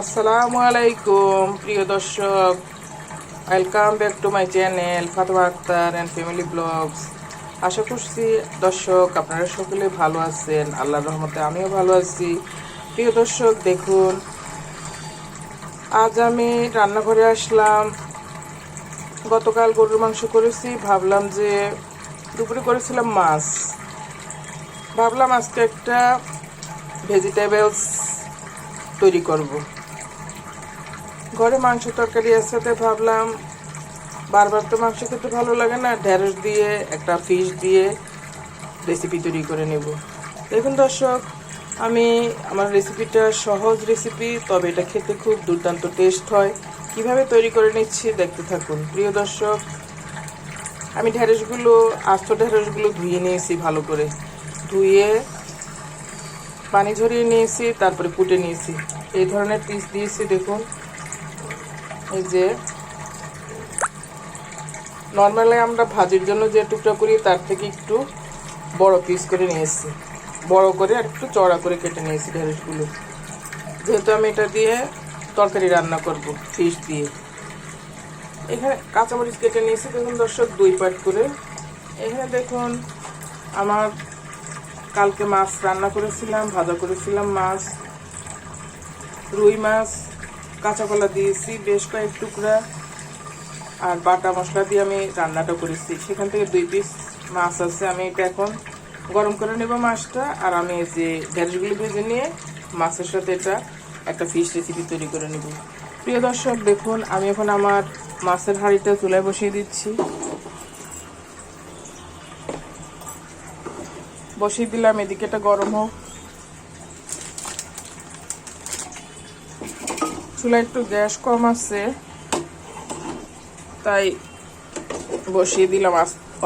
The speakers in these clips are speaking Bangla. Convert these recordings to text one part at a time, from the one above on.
আসসালামু আলাইকুম, প্রিয় দর্শক। Welcome back to my channel Fatema Akter and family blogs আশা করছি দর্শক আপনারা সকলে ভালো আছেন, আল্লাহর রহমতে আমিও ভালো আছি। প্রিয় দর্শক, দেখুন, আজ আমি রান্নাঘরে আসলাম। গতকাল গরুর মাংস করেছি, ভাবলাম যে দুপুরে করেছিলাম মাছ। ভাবলাম আজকে একটা ভেজিটেবলস তৈরি করব। ঘরে মাংস তরকারি তাই ভাবলাম, বারবার তো মাংস খেতে ভালো লাগে না, ঢেঁড়স দিয়ে, একটা ফিশ দিয়ে রেসিপি তৈরি করে নেব। দেখুন দর্শক, আমি আমার রেসিপিটা সহজ রেসিপি তবে এটা খেতে খুব দুর্দান্ত টেস্ট হয়। কীভাবে তৈরি করে নিচ্ছি দেখতে থাকুন। প্রিয় দর্শক, আমি ঢেঁড়সগুলো, আস্ত ঢেঁড়সগুলো ধুয়ে নিয়েছি ভালো করে। ধুয়ে পানি ঝরিয়ে নিয়েছি, তারপরে কুটে নিয়েছি। এই ধরনের পিস দিয়েছি দেখুন। এই যে নর্মালি আমরা ভাজির জন্য যে টুকরা করি, তার থেকে একটু বড় পিস করে নিয়েছি বড় করে আর একটু চড়া করে কেটে নিয়েছি ঢেঁড়সগুলো। যেহেতু আমি এটা দিয়ে তরকারি রান্না করব ফিশ দিয়ে। এখানে কাঁচামরিচ কেটে নিয়েছি দেখুন দর্শক, দুই পাট করে। এখানে দেখুন, আমার কালকে মাছ রান্না করেছিলাম, ভাজা করেছিলাম মাছ, রুই মাছ কাঁচা কলা দিয়েছি, বেশ কয়েক টুকরা। আর বাটা মশলা দিয়ে আমি রান্নাটা করেছি। সেখান থেকে দুই পিস মাছ আছে, আমি এটা এখন গরম করে নেব মাছটা। আর আমি যে ঢেঁড়সগুলো ভেজে নিয়ে মাছের সাথে এটা একটা ফিশ রেসিপি তৈরি করে নেব। প্রিয় দর্শক, দেখুন, আমি এখন আমার মাছের হাঁড়িটা চুলায় বসিয়ে দিচ্ছি। বসিয়ে দিলাম, এদিকে এটা গরম হোক। চুলায় একটু গ্যাস কম আছে, তাই বসিয়ে দিলাম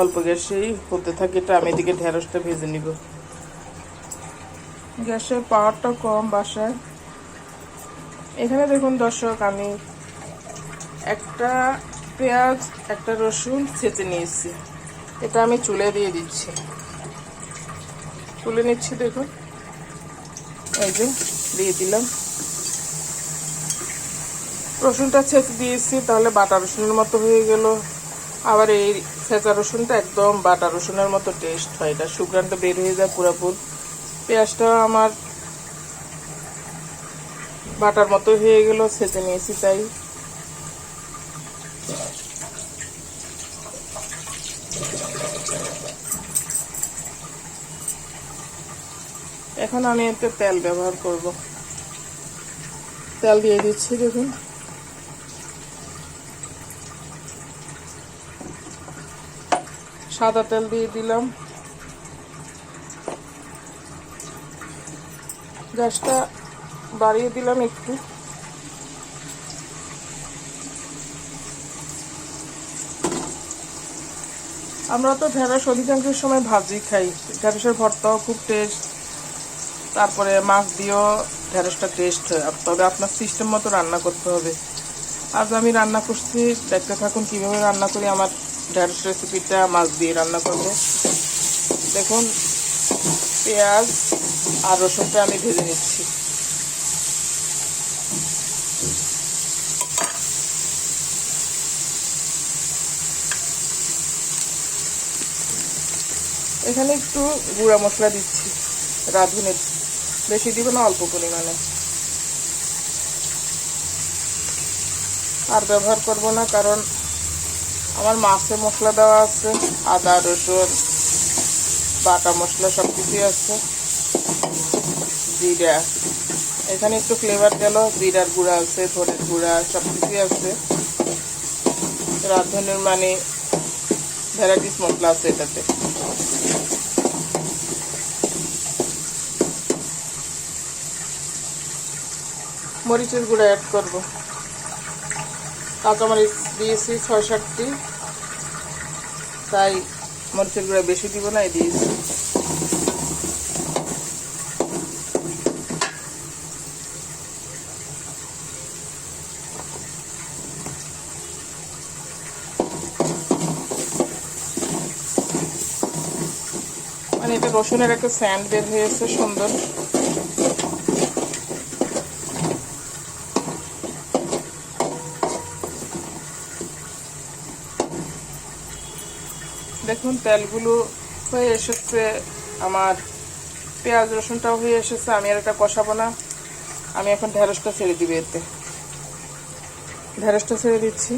অল্প গ্যাসেই। হতে থাকে এটা আমি এদিকে ঢেঁড়সটা ভেজে নিব। গ্যাসের পাওয়ারটা কম বাসায়। এখানে দেখুন দর্শক, আমি একটা পেঁয়াজ, একটা রসুন ছেঁচে নিয়েছি। এটা আমি চুলে দিয়ে দিচ্ছি। তুলে নিচ্ছি দেখুন। এই যে, দিয়ে দিলাম। রসুনটা ছেঁচে দিয়েছি, তাহলে বাটা রসুনের মতো হয়ে গেল। আবার এই ছেঁচা রসুনটা একদম বাটা রসুনের মতো টেস্ট হয়, এটা সুগ্রানটা বের হয়ে যায় পুরাপুর। পেঁয়াজটা আমার বাটার মতো হয়ে গেল, ছেঁচে নিয়েছি তাই। এখন আমি এতে তেল ব্যবহার করব। তেল দিয়ে দিচ্ছি দেখুন। সাদা তেল দিয়ে দিলাম। গ্যাসটা বাড়িয়ে দিলাম একটু। আমরা তো ঢেঁড়স অধিকাংশ সময় ভাজি খাই। ঢেঁড়সের ভর্তাও খুব টেস্ট তারপরে মাছ দিয়েও ঢেঁড়সটা টেস্ট হয়। তবে আপনার সিস্টেম মতো রান্না করতে হবে। আজ আমি রান্না করছি। দেখতে থাকুন কীভাবে রান্না করি আমার ঢেঁড়স রেসিপিটা মাছ দিয়ে রান্না করব। দেখুন, পেঁয়াজ আর রসুনটা আমি ভেজে নিচ্ছি। এখানে একটু গুঁড়া মশলা দিচ্ছি রাঁধুনের বেশি দিব না, অল্প পরিমাণে। আর ব্যবহার করব না, কারণ আমার মাছে মশলা দেওয়া আছে, আদা, রসুন, বাটা মশলা সব কিছুই আছে। জিরা। এখানে একটু ফ্লেভার গেল, জিরার গুঁড়া আছে, ধনের গুঁড়া সব কিছুই আছে। রাঁধুনের মানে ভ্যারাইটিস মশলা আছে এটাতে। মরিচের গুঁড়া অ্যাড করব। কাঁচামরিচ দিয়েছি ছয় সাতটি তাই মরিচের গুঁড়া বেশি দিব না দিয়েছি। মানে এটা রসুনের একটা স্যান্ড বের হয়েছে, সুন্দর। দেখুন, তেলগুলো হয়ে এসেছে। আমার পেঁয়াজ, রসুনটাও হয়ে এসেছে। আমি আর এটা কষাবো না। আমি এখন ঢেঁড়সটা ছেড়ে দিবে এতে। ঢেঁড়সটা ছেড়ে দিচ্ছি।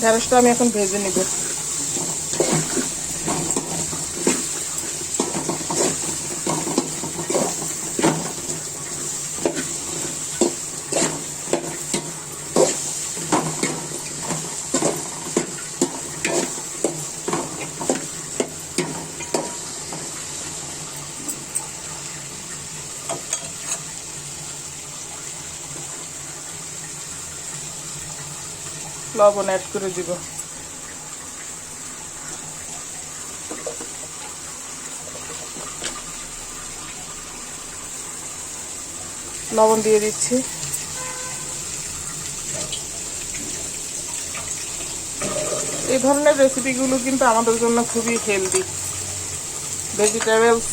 ঢেঁড়সটা আমি এখন ভেজে নিব। লবণ অ্যাড করে দিব। লবণ দিয়ে দিচ্ছি। এই ধরনের রেসিপিগুলো কিন্তু আমাদের জন্য খুবই হেলদি ভেজিটেবলস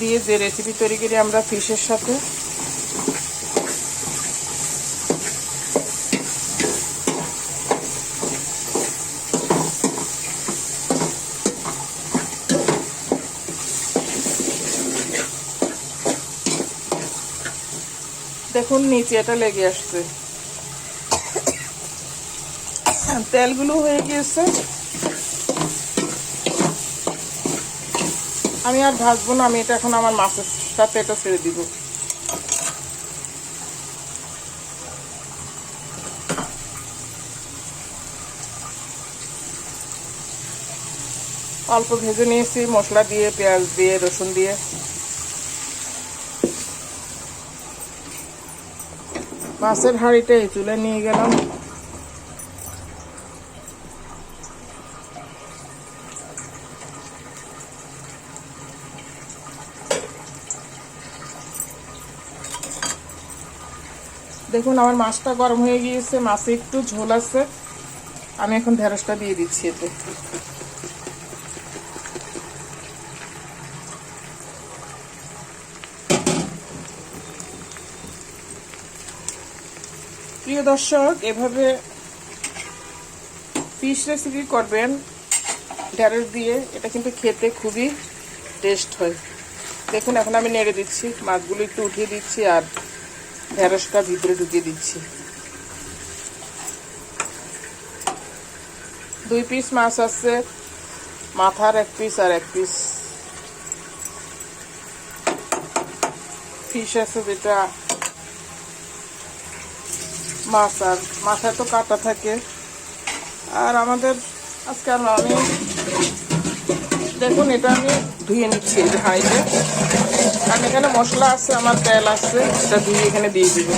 দিয়ে যে রেসিপি তৈরি করি আমরা ফিশের সাথে। দেখুন, নিচে এটা লেগে আসছে। তেলগুলো হয়ে গিয়েছে। আমি আর ভাজবো না, আমি এটা এখন আমার মাছের সাথে এটা ছেড়ে দিব। অল্প ভেজে নিয়েছি, মশলা দিয়ে, পেঁয়াজ দিয়ে, রসুন দিয়ে। মাছের হাঁড়িটা এই চুলে নিয়ে গেলাম। দেখুন, আমার মাছটা গরম হয়ে গিয়েছে, মাছে একটু ঝোল আছে। আমি এখন ঢেঁড়সটা দিয়ে দিচ্ছি এতে। প্রিয় দর্শক, এভাবে ফিশ রেসিপি করবেন, ঢেঁড়স দিয়ে, এটা কিন্তু খেতে খুবই টেস্ট হয়। দেখুন, এখন আমি নেড়ে দিচ্ছি, মাছগুলো একটু উঠিয়ে দিচ্ছি আর ঢেঁড়সটা ভিতরে ঢুকিয়ে দিচ্ছি। দুই পিস মাছ আছে, মাথার এক পিস আর এক পিস ফিশ আছে যেটা মাছ আর মাথায় তো কাটা থাকে। আর আমাদের আজকে আমি দেখুন, এটা আমি ধুয়ে নিচ্ছি এই হাঁড়িতে। আর এখানে মশলা আছে, আমার তেল আছে, এটা ধুয়ে এখানে দিয়ে দিব।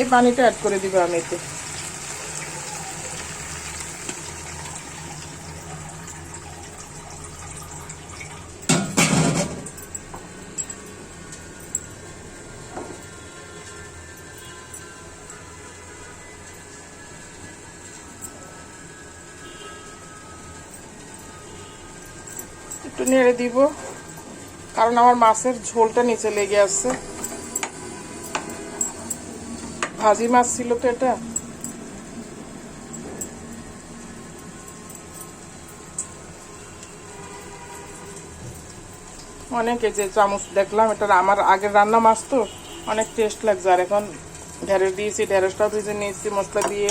এই পানিটা অ্যাড করে দিব আমি এতে। একটু নেড়ে দিব। কারণ আমার মাছের ঝোলটা নিচে লেগে আছে। ভাজি মাছ ছিল তো এটা। অনেক এই যে চামচ দেখলাম এটা আমার আগের রান্না মাছ তো অনেক টেস্ট লাগছে। আর এখন ঢেঁড়স দিয়েছি, ঢেঁড়সটাও ভেজে নিয়েছি, মশলা দিয়ে।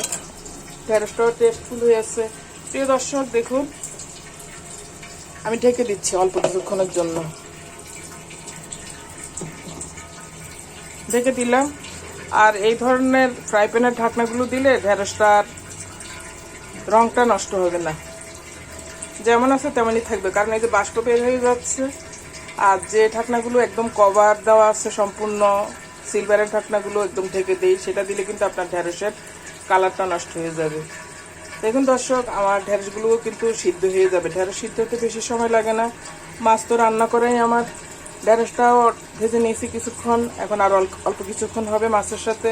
ঢেঁড়সটাও টেস্টফুল হয়েছে প্রিয় দর্শক, দেখুন আমি ঢেকে দিচ্ছি অল্প কিছুক্ষণের জন্য। ঢেকে দিলাম। আর এই ধরনের ফ্রাই প্যানের ঢাকনাগুলো দিলে ঢেঁড়সটার রংটা নষ্ট হবে না। যেমন আছে তেমনই থাকবে, কারণ এই যে বাষ্প বের হয়ে যাচ্ছে আর যে ঢাকনাগুলো একদম কভার দেওয়া আছে সম্পূর্ণ সিলভারের ঢাকনাগুলো একদম ঢেকে দেই, সেটা দিলে কিন্তু আপনার ঢেঁড়সের কালারটা নষ্ট হয়ে যাবে। দেখুন দর্শক, আমার ঢেঁড়সগুলোও কিন্তু সিদ্ধ হয়ে যাবে। ঢেঁড়স সিদ্ধ হতে বেশি সময় লাগে না। মাছ তো রান্না করাই আমার। ঢেঁড়সটাও ভেজে নিয়েছি কিছুক্ষণ। এখন আর অল্প কিছুক্ষণ হবে মাছের সাথে।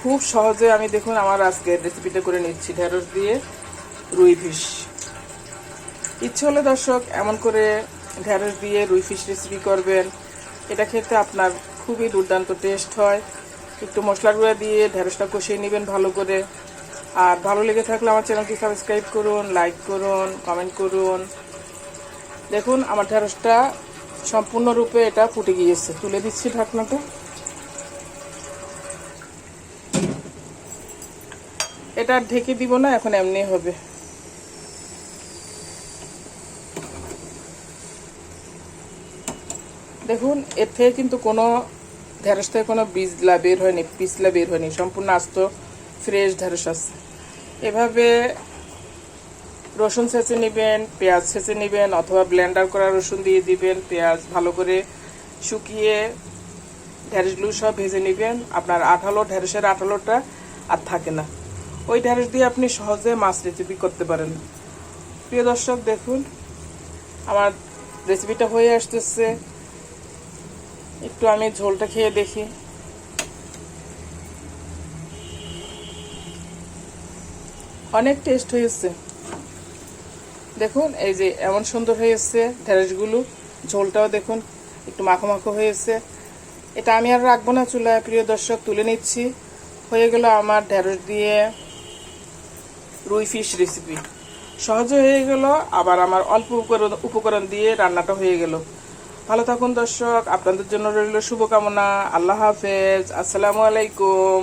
খুব সহজে আমি দেখুন আমার আজকে রেসিপিটা করে নিচ্ছি ঢেঁড়স দিয়ে রুই ফিশ। ইচ্ছে হলে দর্শক, এমন করে ঢেঁড়স দিয়ে রুই ফিশ রেসিপি করবেন। এটা খেতে আপনার খুবই দুর্দান্ত টেস্ট হয়। একটু মশলা গুঁড়া দিয়ে ঢেঁড়সটা কষিয়ে নেবেন ভালো করে। আর ভালো লেগে থাকলে আমার চ্যানেলটি সাবস্ক্রাইব করুন লাইক করুন কমেন্ট করুন। দেখুন, আমার ঢেঁড়সটা সম্পূর্ণরূপে এটা ফুটে গিয়েছে। তুলে দিচ্ছি ঢাকনাটা। এটা ঢেকে দিব না, এখন এমনি হবে। দেখুন, এর থেকে কিন্তু কোনো ঢেঁড়স থেকে কোনো বীজলা বের হয়নি পিছলা বের হয়নি। সম্পূর্ণ আস্ত ফ্রেশ ঢেঁড়স আছে। এভাবে রসুন ছেঁচে নেবেন, পেঁয়াজ ছেঁচে নেবেন অথবা ব্লেন্ডার করা রসুন দিয়ে দিবেন, পেঁয়াজ ভালো করে শুকিয়ে ঢেঁড়সগুলো সব ভেজে নেবেন। আপনার আঠালো ঢেঁড়সের আঠালোটা আর থাকে না। ওই ঢেঁড়স দিয়ে আপনি সহজে মাছ রেসিপি করতে পারেন। প্রিয় দর্শক, দেখুন, আমার রেসিপিটা হয়ে আসতেছে। একটু আমি ঝোলটা খেয়ে দেখি। অনেক টেস্ট হয়েছে দেখুন, এই যে এমন সুন্দর হয়েছে ঢেঁড়সগুলো। ঝোলটাও দেখুন, একটু মাখো মাখো হয়েছে এটা আমি আর রাখব না চুলায়, প্রিয় দর্শক, তুলে নিচ্ছি। হয়ে গেল আমার ঢেঁড়স দিয়ে রুই ফিশ রেসিপি সহজে হয়ে গেল, আবার আমার অল্প উপকরণ উপকরণ দিয়ে রান্নাটা হয়ে গেল। ভালো থাকুন দর্শক, আপনাদের জন্য রইল শুভকামনা। আল্লাহ হাফেজ, আসসালামু আলাইকুম।